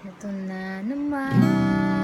Ito na naman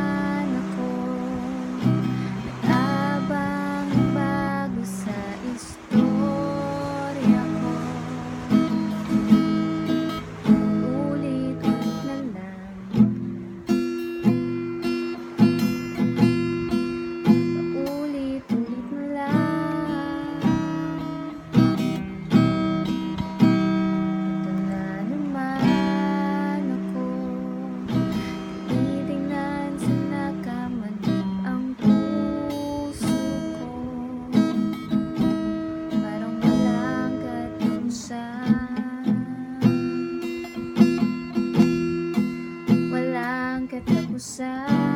mo